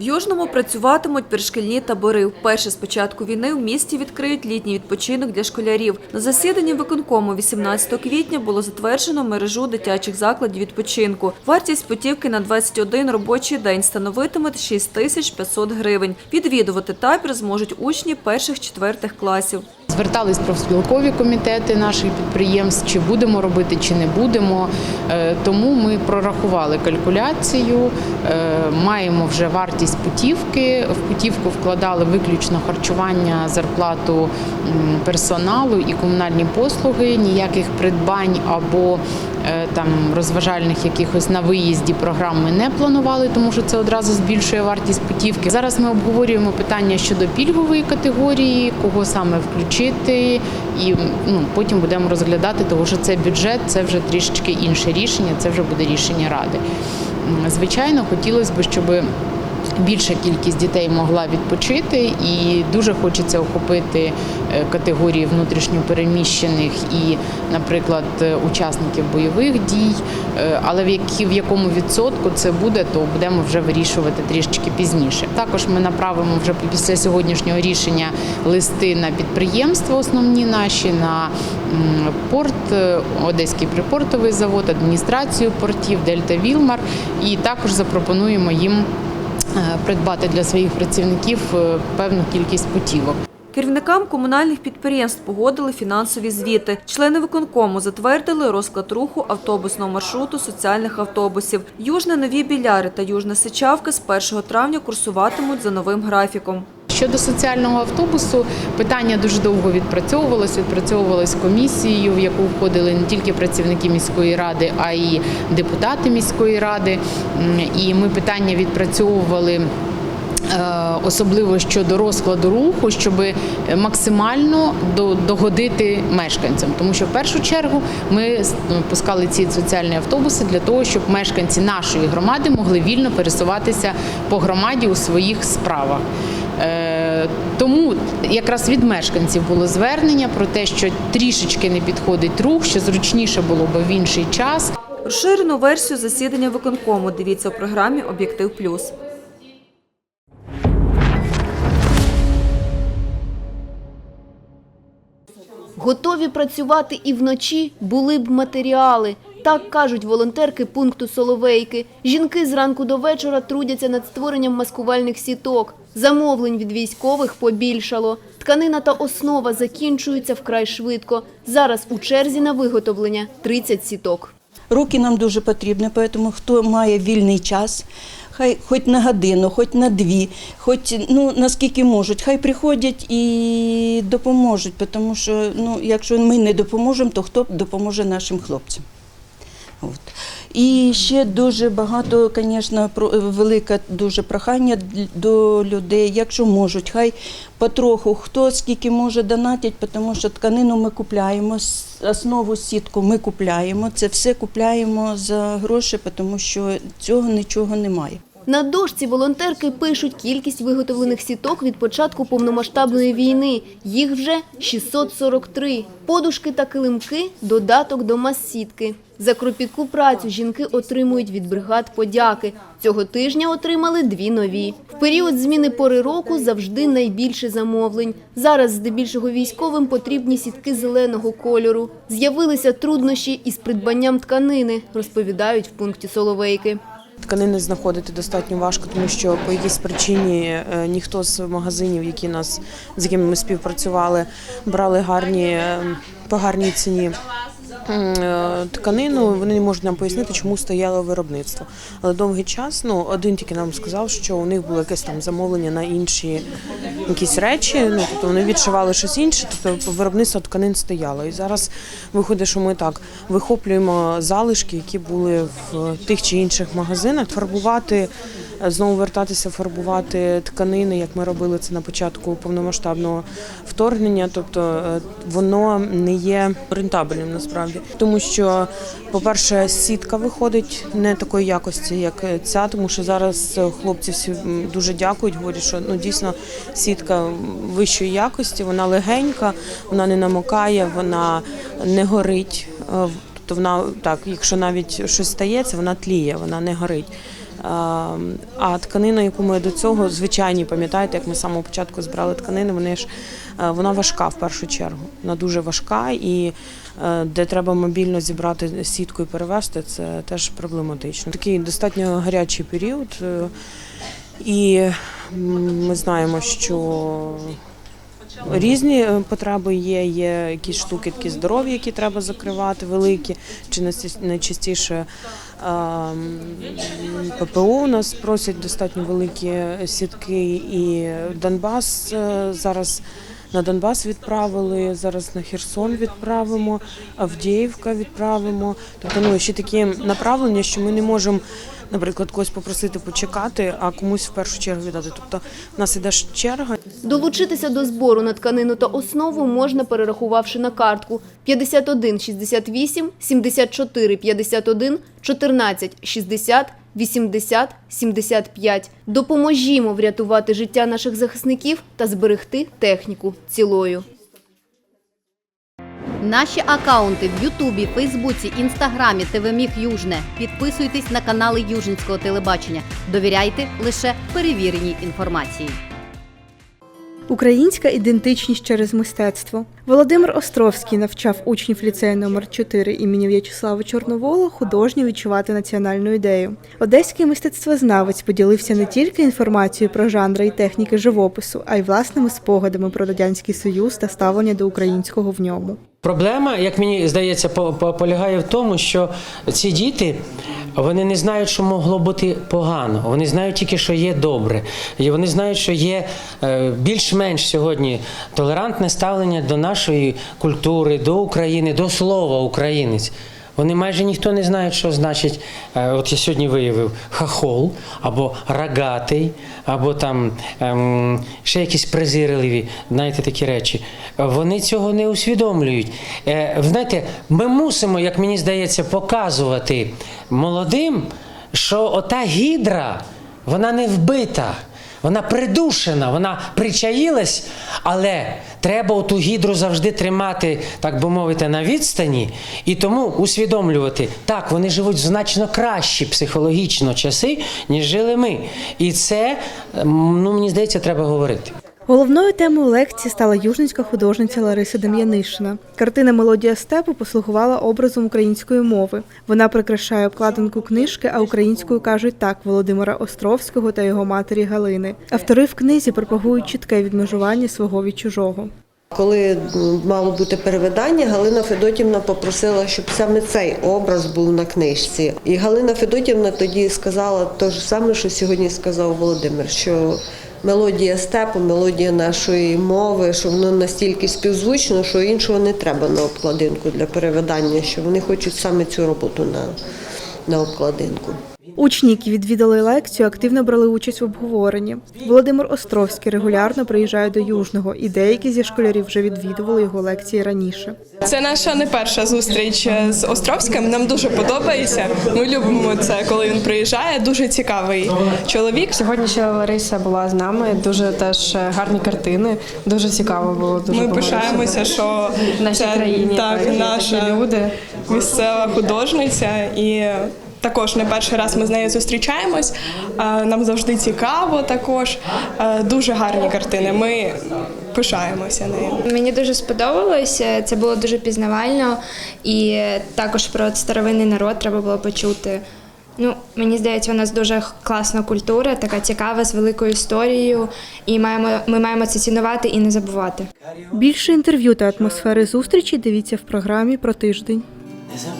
В Южному працюватимуть перешкільні табори. Вперше з початку війни в місті відкриють літній відпочинок для школярів. На засіданні виконкому 18 квітня було затверджено мережу дитячих закладів відпочинку. Вартість путівки на 21 робочий день становитиме 6 тисяч 500 гривень. Відвідувати табір зможуть учні перших-четвертих класів. Звертались профспілкові комітети наших підприємств, чи будемо робити, чи не будемо. Е, Тому ми прорахували калькуляцію, е, маємо вже вартість путівки. В путівку вкладали виключно харчування, зарплату персоналу і комунальні послуги. Ніяких придбань або там розважальних якихось на виїзді програм ми не планували, тому що це одразу збільшує вартість путівки. Зараз ми обговорюємо питання щодо пільгової категорії, кого саме включити, і ну, потім будемо розглядати, тому що це бюджет, це вже трішечки інше рішення, це вже буде рішення ради. Звичайно, хотілося б, щоб більша кількість дітей могла відпочити, і дуже хочеться охопити е, категорії внутрішньопереміщених і, наприклад, е, учасників бойових дій. Е, Але в які в якому відсотку це буде, то будемо вже вирішувати трішечки пізніше. Також ми направимо вже після сьогоднішнього рішення листи на підприємства, основні наші на порт, Одеський припортовий завод, адміністрацію портів, Дельта Вілмар, і також запропонуємо їм придбати для своїх працівників е, певну кількість путівок. Керівникам комунальних підприємств погодили фінансові звіти. Члени виконкому затвердили розклад руху автобусного маршруту соціальних автобусів. Южне Нові Біляри та Южна Сичавка з 1 травня курсуватимуть за новим графіком. Щодо соціального автобусу, питання дуже довго відпрацьовувалось, відпрацьовувалось комісією, в яку входили не тільки працівники міської ради, а й депутати міської ради. І ми питання відпрацьовували. Е, Особливо щодо розкладу руху, щоб максимально догодити мешканцям, тому що в першу чергу ми ну, пускали ці соціальні автобуси для того, щоб мешканці нашої громади могли вільно пересуватися по громаді у своїх справах. Е, Тому якраз від мешканців було звернення про те, що трішечки не підходить рух, що зручніше було б в інший час. Розширену версію засідання виконкому дивіться у програмі Об'єктив Плюс. Готові працювати і вночі були б матеріали. Так кажуть волонтерки пункту Соловейки. Жінки зранку до вечора трудяться над створенням маскувальних сіток. Замовлень від військових побільшало. Тканина та основа закінчуються вкрай швидко. Зараз у черзі на виготовлення 30 сіток. Руки нам дуже потрібні, тому хто має вільний час, хай хоч на годину, хоч на дві, хоч ну наскільки можуть, хай приходять і допоможуть, тому що ну, якщо ми не допоможемо, то хто допоможе нашим хлопцям? От. І ще дуже багато, звісно, велике дуже прохання до людей, якщо можуть, хай потроху, хто скільки може донатять, тому що тканину ми купляємо, основу сітку ми купляємо, це все купляємо за гроші, тому що цього нічого немає. На дошці волонтерки пишуть кількість виготовлених сіток від початку повномасштабної війни. Їх вже 643. Подушки та килимки – додаток до мас-сітки. За кропітку працю жінки отримують від бригад подяки. Цього тижня отримали дві нові. В період зміни пори року завжди найбільше замовлень. Зараз здебільшого військовим потрібні сітки зеленого кольору. З'явилися труднощі із придбанням тканини, розповідають в пункті Соловейки. Тканини знаходити достатньо важко, тому що по якійсь причині е, ніхто з магазинів, які нас з якими ми співпрацювали, брали гарні е, по гарній ціні. Е, Тканину вони не можуть нам пояснити, чому стояло виробництво. Але довгий час ну один тільки нам сказав, що у них було якесь там замовлення на інші якісь речі. Ну тобто вони відшивали щось інше, тобто виробництво тканин стояло. І зараз виходить, що ми так вихоплюємо залишки, які були в тих чи інших магазинах, фарбувати. Знову вертатися, фарбувати тканини, як ми робили це на початку повномасштабного вторгнення. Тобто е, воно не є рентабельним насправді, тому що, по-перше, сітка виходить не такої якості, як ця, тому що зараз е, хлопці всі дуже дякують. Говорять, що ну дійсно сітка вищої якості, вона легенька, вона не намокає, вона не горить. Е, Тобто вона так, якщо навіть щось стається, вона тліє, вона не горить. А тканина, яку ми до цього, звичайні, пам'ятаєте, як ми з самого початку збирали тканини, вони ж е, вона важка в першу чергу. Вона дуже важка і е, де треба мобільно зібрати сітку і перевезти, це теж проблематично. Такий достатньо гарячий період. е, І ми знаємо, що різні е, потреби є. Є якісь штуки такі здорові, які треба закривати, великі, чи найчастіше- ем, ППО у нас просять достатньо великі сітки, і Донбас е, зараз. На Донбас відправили, зараз на Херсон відправимо, Авдіївка відправимо. Тобто ну, ще такі направлення, що ми не можемо, наприклад, когось попросити почекати, а комусь в першу чергу віддати. Тобто в нас іде черга, Долучитися до збору на тканину та основу можна, перерахувавши на картку 51 68 74 51 14 60 80 75. Допоможімо врятувати життя наших захисників та зберегти техніку цілою. Наші акаунти в Ютубі, Фейсбуці, Інстаграмі, ТВ Міг Южне. Підписуйтесь на канали Южницького телебачення. Довіряйте лише перевіреній інформації. Українська ідентичність через мистецтво. Володимир Островський навчав учнів ліцею номер 4 імені В'ячеслава Чорновола художньо відчувати національну ідею. Одеський мистецтвознавець поділився не тільки інформацією про жанри і техніки живопису, а й власними спогадами про радянський союз та ставлення до українського в ньому. Проблема, як мені здається, по- по- полягає в тому, що ці діти вони не знають, що могло бути погано. Вони знають тільки, що є добре. І вони знають, що є е, більш-менш сьогодні толерантне ставлення до нашої культури, до України, до слова українець. Вони майже ніхто не знає, що значить, е, от я сьогодні виявив хахол, або рогатий, або там ем, ще якісь презирливі, знаєте, такі речі. Вони цього не усвідомлюють. Е, знаєте, ми мусимо, як мені здається, показувати молодим, що ота гідра, вона не вбита. Вона придушена, вона причаїлась, але треба оту гідру завжди тримати, так би мовити, на відстані і тому усвідомлювати, так, вони живуть значно кращі психологічно часи, ніж жили ми. І це, ну мені здається, треба говорити. Головною темою лекції стала южницька художниця Лариса Дем'янишина. Картина Мелодія степу послугувала образом української мови. Вона прикрашає обкладинку книжки, а українською кажуть так Володимира Островського та його матері Галини. Автори в книзі пропагують чітке відмежування свого від чужого. Коли мало бути перевидання, Галина Федотівна попросила, щоб саме цей образ був на книжці. І Галина Федотівна тоді сказала те ж саме, що сьогодні сказав Володимир, що мелодія степу, мелодія нашої мови, що воно настільки співзвучно, що іншого не треба на обкладинку для перевидання, що вони хочуть саме цю роботу на, на обкладинку. Учні, які відвідали лекцію, активно брали участь в обговоренні. Володимир Островський регулярно приїжджає до Южного, і деякі зі школярів вже відвідували його лекції раніше. Це наша не перша зустріч з Островським. Нам дуже подобається. Ми любимо це, коли він приїжджає. Дуже цікавий чоловік. Сьогодні ще Лариса була з нами. Дуже теж гарні картини. Дуже цікаво було. Дуже Ми пишаємося, що В нашій це, країні, так, наша люди. Місцева художниця і. Також не перший раз ми з нею зустрічаємось. Нам завжди цікаво. Також дуже гарні картини. Ми пишаємося нею. Мені дуже сподобалось. е, Це було дуже пізнавально, і також про старовинний народ треба було почути. Ну, мені здається, у нас дуже класна культура, така цікава з великою історією, і маємо ми маємо це цінувати і не забувати. Більше інтерв'ю та атмосфери зустрічі дивіться в програмі про тиждень. Is it?